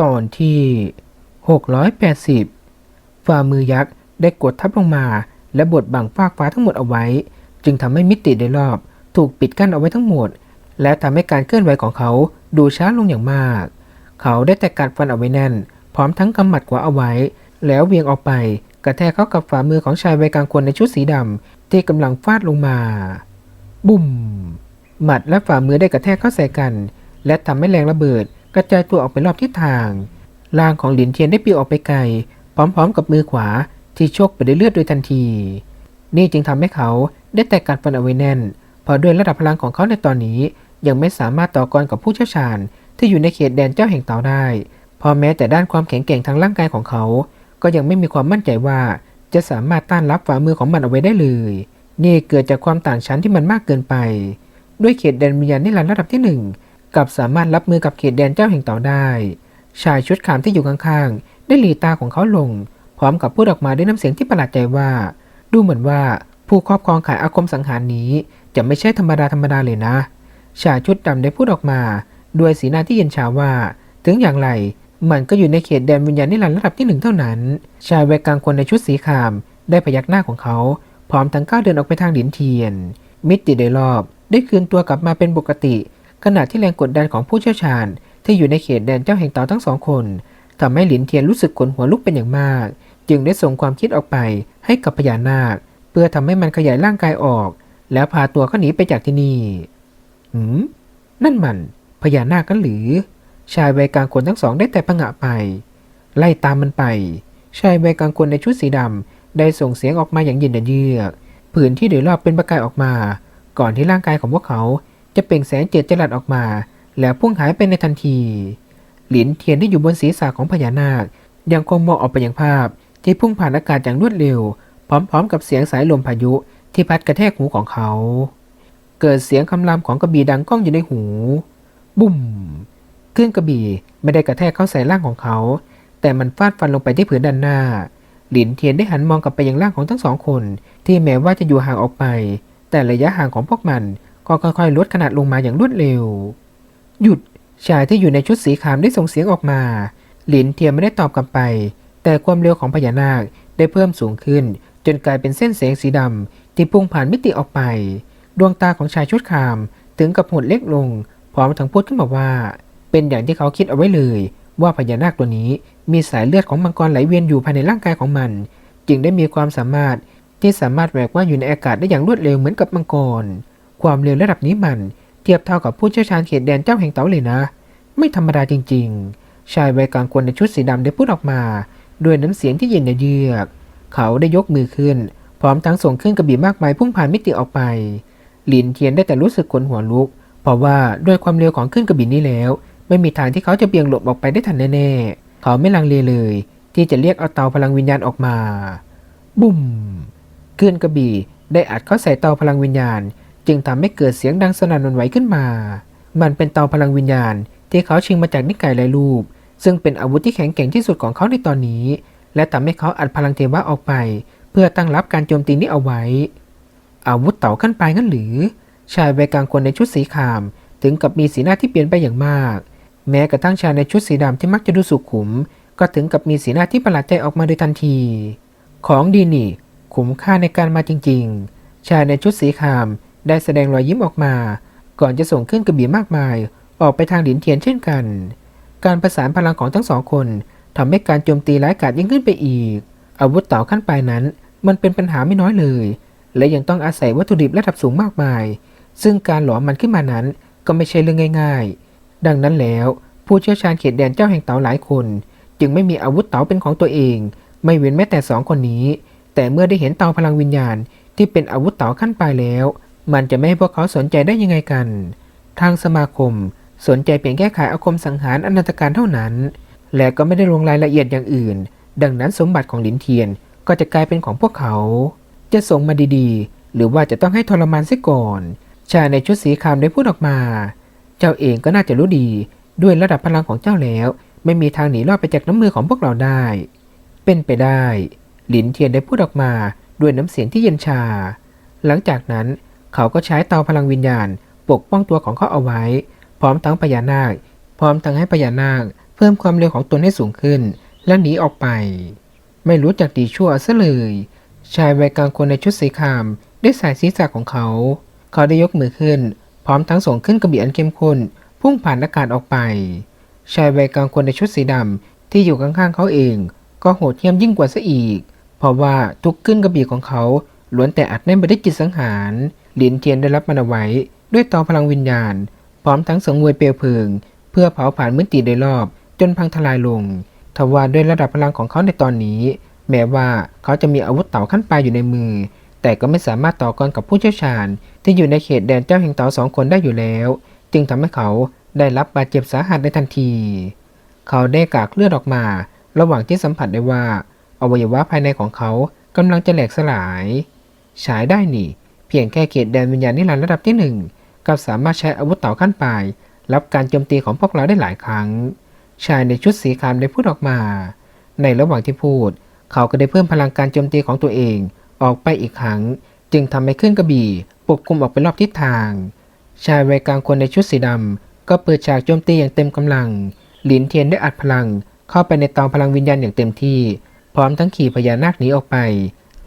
ตอนที่ 680 ฝ่ามือยักษ์ได้กดทับลงมา และบดบังฟากฟ้าทั้งหมดเอาไว้ จึงทำให้มิติโดยรอบถูกปิดกั้นเอาไว้ทั้งหมด และทำให้การเคลื่อนไหวของเขาดูช้าลงอย่างมาก เขาได้แต่กัดฟันเอาไว้แน่น พร้อมทั้งกำหมัดขวาเอาไว้ แล้วเวียงออกไป กระแทกเข้ากับฝ่ามือของชายวัยกลางคนในชุดสีดำที่กำลังฟาดลงมา บุ่มหมัดและฝ่ามือได้กระแทกเข้าใส่กัน และทำให้แรงระเบิด กระจายตัวออกไปรอบทิศทางร่างของหลินเทียนได้ปลิวออกไปไกล พร้อมๆ กับมือขวาที่โชกไปด้วยเลือดโดยทันที นี่จึงทำให้เขาได้แต่กัดฟันเอาไว้แน่น เพราะด้วยระดับพลังของเขาในตอนนี้ ยังไม่สามารถต่อกรกับผู้เชี่ยวชาญ ที่อยู่ในเขตแดนเจ้าแห่งเต่าได้ พอแม้แต่ด้านความแข็งแกร่งทางร่างกายของเขา ก็ยังไม่มีความมั่นใจว่าจะสามารถต้านรับฝ่ามือของมันเอาไว้ได้เลย นี่เกิดจากความต่างชั้นที่มันมากเกินไป ด้วยเขตแดนวิญญาณนิรันดร์ระดับที่หนึ่ง กับสามารถรับมือกับเขตแดนเจ้าแห่งเต่าได้ ชายชุดขามที่อยู่ข้างๆ ได้หลีตาของเขาลง พร้อมกับพูดออกมาด้วยน้ำเสียงที่ประหลาดใจว่า ดูเหมือนว่าผู้ครอบครองขายอาคมสังหารนี้ จะไม่ใช่ธรรมดาธรรมดาเลยนะ ชายชุดดำได้พูดออกมาด้วยสีหน้าที่เย็นชาว่า ถึงอย่างไรมันก็อยู่ในเขตแดนวิญญาณนิรันดร์ระดับที่หนึ่งเท่านั้น ชายวัยกลางคนในชุดสีขาม ได้พยักหน้าของเขา พร้อมทั้งก้าวเดินออกไปทางหลินเทียน มิติโดยรอบได้คืนตัวกลับมาเป็นปกติ ขณะที่แรงกดดันของผู้เชี่ยวชาญ ที่อยู่ในเขตแดนเจ้าแห่งเต่าทั้งสองคนทำให้หลินเทียนรู้สึกขนหัวลุกเป็นอย่างมาก จึงได้ส่งความคิดออกไปให้กับพญานาค เพื่อทำให้มันขยายร่างกายออก แล้วพาตัวเขาหนีไปจากที่นี่หืมนั่นมันพญานาคกันหรือ ชายวัยกลางคนทั้งสองได้แต่ผงะไป ไล่ตามมันไป ชายวัยกลางคนในชุดสีดำได้ส่งเสียงออกมาอย่างเย็นเยือก ผืนที่โดยรอบเป็นประกายออกมา ก่อนที่ร่างกายของพวกเขา จะเปล่งแสงเจิดจรัสออกมา แล้วพุ่งหายไปในทันที หลินเทียนที่อยู่บนศีรษะของพญานาค ยังคงมองออกไปยังภาพ ที่พุ่งผ่านอากาศอย่างรวดเร็ว พร้อมๆ กับเสียงสายลมพายุที่พัดกระแทกหูของเขา เกิดเสียงคำรามของกระบี่ดังก้องอยู่ในหู บุ่มคลื่นกระบี่ไม่ได้กระแทกเข้าใส่ร่างของเขา แต่มันฟาดฟันลงไปที่ผืนด้านหน้า หลินเทียนได้หันมองกลับไปยังร่างของทั้งสองคน ที่แม้ว่าจะอยู่ห่างออกไป แต่ระยะห่างของพวกมัน ก็ค่อยๆลดขนาดลงมาอย่างรวดเร็ว หยุดชายที่อยู่ในชุดสีขาวได้ส่งเสียงออกมา หลินเทียนไม่ได้ตอบกลับไป แต่ความเร็วของพญานาคได้เพิ่มสูงขึ้น จนกลายเป็นเส้นแสงสีดำที่พุ่งผ่านมิติออกไป ดวงตาของชายชุดขามถึงกับหดเล็กลง พร้อมทั้งพูดขึ้นมาว่า เป็นอย่างที่เขาคิดเอาไว้เลย ว่าพญานาคตัวนี้มีสายเลือดของมังกรไหลเวียนอยู่ภายในร่างกายของมัน จึงได้มีความสามารถที่สามารถแหวกว่ายอยู่ในอากาศได้อย่างรวดเร็วเหมือนกับมังกร ความเร็วระดับนี้มันเทียบเท่ากับผู้เชี่ยวชาญเขตแดนเจ้าแห่งเต๋าเลยนะ ไม่ธรรมดาจริง ๆ ชายวัยกลางคนในชุดสีดำได้พูดออกมา ด้วยน้ำเสียงที่เย็นเยือก เขาได้ยกมือขึ้น พร้อมทั้งส่งขึ้นกระบี่มากมายพุ่งผ่านมิติออกไป หลินเทียนได้แต่รู้สึกขนหัวลุก เพราะว่าด้วยความเร็วของขึ้นกระบี่นี้แล้ว ไม่มีทางที่เขาจะเบี่ยงหลบออกไปได้ทันแน่ๆ เขาไม่ลังเลเลย ที่จะเรียกเอาเตาพลังวิญญาณออกมา บุ่มขึ้นกระบี่ได้อัดเข้าใส่เตาพลังวิญญาณ จึงทำให้เกิดเสียงดังสนั่นหวั่นไหวขึ้นมา มันเป็นเตาพลังวิญญาณ ที่เขาชิงมาจากนิกายหลายรูป ซึ่งเป็นอาวุธที่แข็งแกร่งที่สุดของเขาในตอนนี้ และทำให้เขาอัดพลังเทวะออกไป เพื่อตั้งรับการโจมตีนี้เอาไว้ อาวุธเต่าขั้นปลายงั้นหรือ ชายวัยกลางคนในชุดสีขาม ถึงกับมีสีหน้าที่เปลี่ยนไปอย่างมาก แม้กระทั่งชายในชุดสีดำที่มักจะดูสุขุม ก็ถึงกับมีสีหน้าที่ประหลาดใจออกมาโดยทันที ของดีนี่ คุ้มค่าในการมาจริง ๆ ชายในชุดสีขาม ได้แสดงรอยยิ้มออกมา ก่อนจะส่งขึ้นกระบี่มากมาย ออกไปทางหลินเทียนเช่นกัน การประสานพลังของทั้งสองคนทำให้การโจมตีร้ายกาจยิ่งขึ้นไปอีก อาวุธเต่าขั้นปลายนั้น มันเป็นปัญหาไม่น้อยเลย และยังต้องอาศัยวัตถุดิบระดับสูงมากมาย ซึ่งการหลอมมันขึ้นมานั้นก็ไม่ใช่เรื่องง่าย ๆ ดังนั้นแล้ว ผู้เชี่ยวชาญเขตแดนเจ้าแห่งเต่าหลายคน จึงไม่มีอาวุธเต่าเป็นของตัวเอง ไม่เว้นแม้แต่สองคนนี้ แต่เมื่อได้เห็นเตาพลังวิญญาณที่เป็นอาวุธเต่าขั้นปลายแล้ว มันจะไม่ให้พวกเขาสนใจได้ยังไงกัน ทางสมาคมสนใจเพียงแก้ไขอาคมสังหารอนันตการเท่านั้น และก็ไม่ได้ลงรายละเอียดอย่างอื่น ดังนั้นสมบัติของหลินเทียนก็จะกลายเป็นของพวกเขา จะส่งมาดีๆ หรือว่าจะต้องให้ทรมานเสียก่อน ชายในชุดสีขาวได้พูดออกมา เจ้าเองก็น่าจะรู้ดีด้วยระดับพลังของเจ้าแล้ว ไม่มีทางหนีรอดไปจากน้ำมือของพวกเราได้ เป็นไปได้ หลินเทียนได้พูดออกมาด้วยน้ำเสียงที่เย็นชา หลังจากนั้น เขาก็ใช้เตาพลังวิญญาณ ปกป้องตัวของเขาเอาไว้ พร้อมทั้งพญานาค พร้อมทั้งให้พญานาค เพิ่มความเร็วของตนให้สูงขึ้น และหนีออกไป ไม่รู้จักดีชั่วซะเลย ชายวัยกลางคนในชุดสีครามได้สายศีรษะของเขา เขาได้ยกมือขึ้น พร้อมทั้งส่งขึ้นกระบี่อันเข้มข้นพุ่งผ่านอากาศออกไป ชายวัยกลางคนในชุดสีดำที่อยู่ข้างๆเขาเอง ก็โหดเหี้ยมยิ่งกว่าซะอีก เพราะว่าทุกขึ้นกระบี่ของเขาล้วนแต่อัดแน่นไปด้วยจิตสังหาร หลินเทียนได้รับมันเอาไว้ ด้วยต่อพลังวิญญาณ พร้อมทั้งสังเวยเปลวเพลิง เพื่อเผาผลาญมื้อตีโดยรอบจนพังทลายลง ทว่าด้วยระดับพลังของเขาในตอนนี้ แม้ว่าเขาจะมีอาวุธเต่าขั้นปลายอยู่ในมือ แต่ก็ไม่สามารถต่อกรกับผู้เชี่ยวชาญ ที่อยู่ในเขตแดนเจ้าแห่งเต่าสองคนได้อยู่แล้ว จึงทำให้เขาได้รับบาดเจ็บสาหัสในทันที เขาได้กากเลือดออกมา ระหว่างที่สัมผัสได้ว่า อวัยวะภายในของเขากำลังจะแหลกสลาย ฉายได้นี่ พียงแค่เขตแดนวิญญาณนิรันดร์ระดับที่หนึ่งก็สามารถใช้อาวุธเต่าขั้นปลาย รับการโจมตีของพวกเราได้หลายครั้ง ชายในชุดสีครามได้พูดออกมา ในระหว่างที่พูด เขาก็ได้เพิ่มพลังการโจมตีของตัวเองออกไปอีกครั้ง จึงทำให้ขึ้นกระบี่ปกคลุมออกไปรอบทิศทาง ชายวัยกลางคนในชุดสีดำก็เปิดฉากโจมตีอย่างเต็มกำลัง หลินเทียนได้อัดพลัง เข้าไปในเตาพลังวิญญาณอย่างเต็มที่ พร้อมทั้งขี่พญานาคหนีออกไป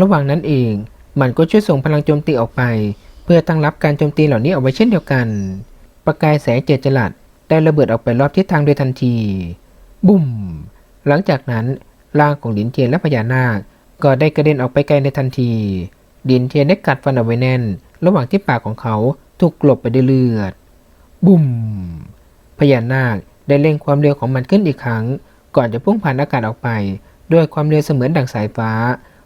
ระหว่างนั้นเอง มันก็ช่วยส่งพลังโจมตีออกไป เพื่อตั้งรับการโจมตีเหล่านี้เอาไว้เช่นเดียวกัน ประกายแสงเจิดจรัสได้ระเบิดออกไปรอบทิศทางโดยทันที บุ้ม หลังจากนั้นร่างของหลินเทียนและพญานาค ก็ได้กระเด็นออกไปไกลในทันทีหลินเทียนได้กัดฟันเอาไว้แน่น ระหว่างที่ปากของเขาถูกกลบไปด้วยเลือด บุ้ม พญานาคได้เร่งความเร็วของมันขึ้นอีกครั้ง ก่อนจะพุ่งผ่านอากาศออกไป ด้วยความเร็วเสมือนดั่งสายฟ้า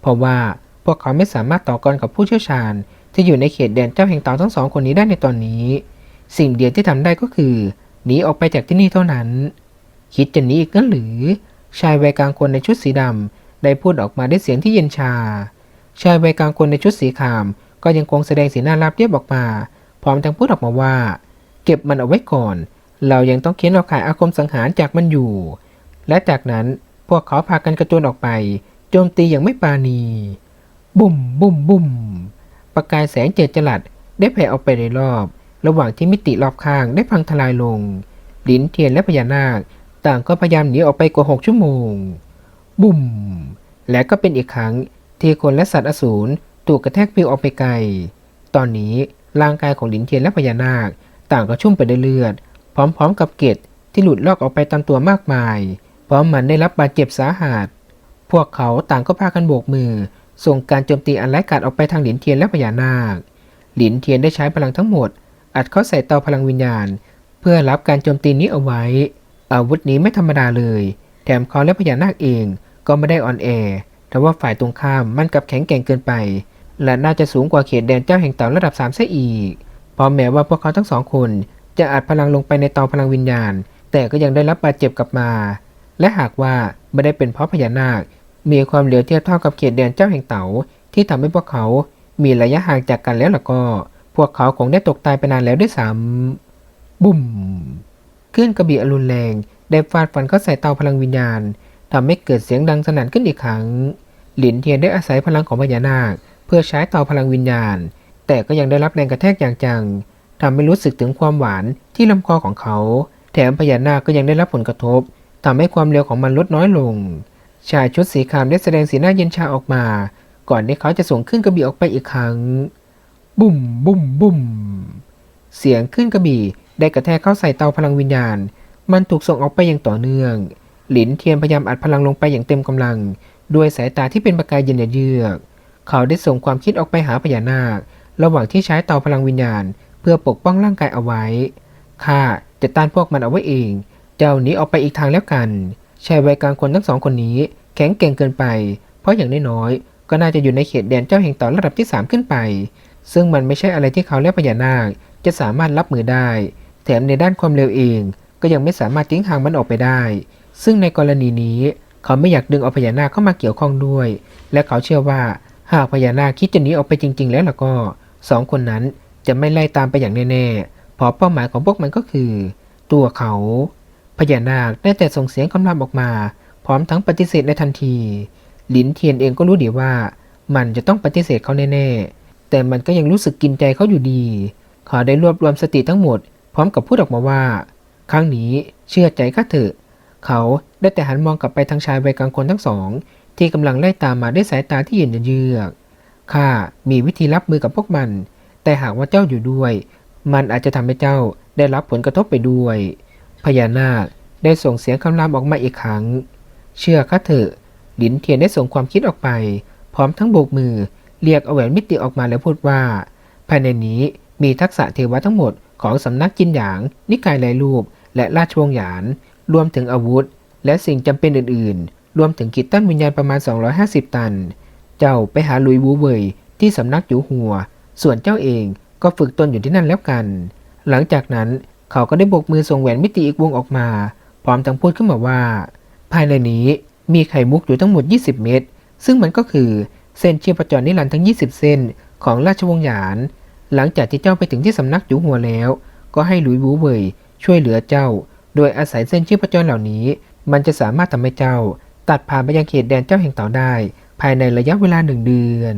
เพราะว่า พวกเขาไม่สามารถต่อกรกับผู้เชี่ยวชาญ ที่อยู่ในเขตแดนเจ้าแห่งเต่าทั้งสองคนนี้ได้ในตอนนี้ สิ่งเดียวที่ทำได้ก็คือหนีออกไปจากที่นี่เท่านั้น คิดจะหนีอีกงั้นหรือ ชายวัยกลางคนในชุดสีดำได้พูดออกมาด้วยเสียงที่เย็นชา ชายวัยกลางคนในชุดสีขาม ก็ยังคงแสดงสีหน้าราบเรียบออกมา พร้อมทั้งพูดออกมาว่า เก็บมันเอาไว้ก่อน เรายังต้องเค้นเอาขายอาคมสังหารจากมันอยู่ และจากนั้นพวกเขาพากันกระโจนออกไป โจมตีอย่างไม่ปราณี บุ่มบุ่มบุ่มประกายแสงเจิดจรัสได้แผ่ออกไปในรอบ ระหว่างที่มิติรอบข้างได้พังทลายลงลินเทียนและพญานาค ต่างก็พยายามหนีออกไปกว่าหกชั่วโมง บุ่ม และก็เป็นอีกครั้งที่คนและสัตว์อสูรถูกกระแทกปลิวออกไปไกล ตอนนี้ร่างกายของลินเทียนและพญานาค ต่างก็ชุ่มไปด้วยเลือด พร้อมๆกับเกล็ดที่หลุดลอกออกไปตามตัวมากมาย พร้อมมันได้รับบาดเจ็บสาหัส พวกเขาต่างก็พากันโบกมือ ส่งการโจมตีอันร้ายกาจออกไปทางหลินเทียนและพญานาค หลินเทียนได้ใช้พลังทั้งหมด อัดเข้าใส่เตาพลังวิญญาณ เพื่อรับการโจมตีนี้เอาไว้ อาวุธนี้ไม่ธรรมดาเลย แถมเขาและพญานาคเองก็ไม่ได้อ่อนแอแต่ว่าฝ่ายตรงข้ามมันกับแข็งแกร่งเกินไป และน่าจะสูงกว่าเขตแดนเจ้าแห่งเต่าระดับ3ซะอีกพราะแม้ว่าพวกเขาทั้งสองคนจะอัดพลังลงไปในเตาพลังวิญญาณ แต่ก็ยังได้รับบาดเจ็บกลับมา และหากว่าไม่ได้เป็นเพราะพญานาค มีความเหลือเทียบเท่ากับเขตแดนเจ้าแห่งเต๋าที่ทำให้พวกเขา มีระยะห่างจากกันแล้วล่ะก็ พวกเขาคงได้ตกตายไปนานแล้วด้วยซ้ำบุ่มคลื่นกระบี่อรุณแรงได้ฟาดฟันเข้าใส่เตาพลังวิญญาณทำให้เกิดเสียงดังสนั่นขึ้นอีกครั้ง หลินเทียนได้อาศัยพลังของพญานาค เพื่อใช้เตาพลังวิญญาณ แต่ก็ยังได้รับแรงกระแทกอย่างจังทำให้รู้สึกถึงความหวานที่ลำคอของเขา แถมพญานาคก็ยังได้รับผลกระทบทำให้ความเร็วของมันลดน้อยลง ชายชุดสีขาวได้แสดงสีหน้าเย็นชาออกมา ก่อนที่เขาจะส่งขึ้นกระบี่ออกไปอีกครั้ง บุ่มบุ่มบุ่มเสียงขึ้นกระบี่ได้กระแทกเข้าใส่เตาพลังวิญญาณ มันถูกส่งออกไปอย่างต่อเนื่อง หลินเทียนพยายามอัดพลังลงไปอย่างเต็มกำลัง ด้วยสายตาที่เป็นประกายเย็นเยือกเขาได้ส่งความคิดออกไปหาพญานาค ระหว่างที่ใช้เตาพลังวิญญาณ เพื่อปกป้องร่างกายเอาไว้ข้าจะต้านพวกมันเอาไว้เอง เจ้าหนีออกไปอีกทางแล้วกัน ชายวัยกลางคนทั้งสองคนนี้ แข็งเก่งเกินไป เพราะอย่างน้อยๆก็น่าจะอยู่ในเขตแดนเจ้าแห่งต่าระดับที่ 3 ขึ้นไป ซึ่งมันไม่ใช่อะไรที่เขาและพญานาคจะสามารถรับมือได้ แถมในด้านความเร็วเอง ก็ยังไม่สามารถทิ้งห่างมันออกไปได้ ซึ่งในกรณีนี้ เขาไม่อยากดึงเอาพญานาคเข้ามาเกี่ยวข้องด้วย และเขาเชื่อว่าหากพญานาคคิดจะหนีออกไปจริง ๆ แล้วล่ะก็สองคนนั้นจะไม่ไล่ตามไปอย่างแน่ๆเพราะเป้าหมายของพวกมันก็คือ ตัวเขา พญานาคได้แต่ส่งเสียงคำรามออกมา พร้อมทั้งปฏิเสธในทันที หลินเทียนเองก็รู้ดีว่า มันจะต้องปฏิเสธเขาแน่ๆ แต่มันก็ยังรู้สึกกินใจเขาอยู่ดี เขาได้รวบรวมสติทั้งหมด พร้อมกับพูดออกมาว่า ครั้งนี้เชื่อใจข้าเถอะ เขาได้แต่หันมองกลับไปทางชายวัยกลางคนทั้งสอง ที่กำลังไล่ตามมาด้วยสายตาที่เย็นเยือก ข้ามีวิธีรับมือกับพวกมัน แต่หากว่าเจ้าอยู่ด้วย มันอาจจะทำให้เจ้าได้รับผลกระทบไปด้วย พญานาคได้ส่งเสียงคำรามออกมาอีกครั้ง เชื่อข้าเถอะหลินเทียนได้ส่งความคิดออกไป พร้อมทั้งโบกมือ เรียกเอาแหวนมิติออกมาแล้วพูดว่า ภายในนี้มีทักษะเทวะทั้งหมดของสำนักจินหยาง นิกายลายรูป และราชวงศ์หยาน รวมถึงอาวุธ และสิ่งจำเป็นอื่น ๆ รวมถึงกิจต้านวิญญาณประมาณ 250 ตัน เจ้าไปหาลุยวูเวยที่สำนักอยู่หัว ส่วนเจ้าเองก็ฝึกตนอยู่ที่นั่นแล้วกัน หลังจากนั้น เขาก็ได้โบกมือส่งแหวนมิติอีกวงออกมา พร้อมทั้งพูดขึ้นมาว่า ภายในนี้มีไข่มุกอยู่ทั้งหมด 20 เม็ดซึ่งมันก็คือเส้นเชีพจรนิรันดร์ทั้ง 20 เส้นของราชวงศ์หยาน หลังจากที่เจ้าไปถึงที่สำนักอยู่หัวแล้ว ก็ให้หลุยวูเวยช่วยเหลือเจ้า โดยอาศัยเส้นชีพจรเหล่านี้ มันจะสามารถทำให้เจ้า ตัดผ่านไปยังเขตแดนเจ้าแห่งเต่าได้ ภายในระยะเวลาหนึ่งเดือน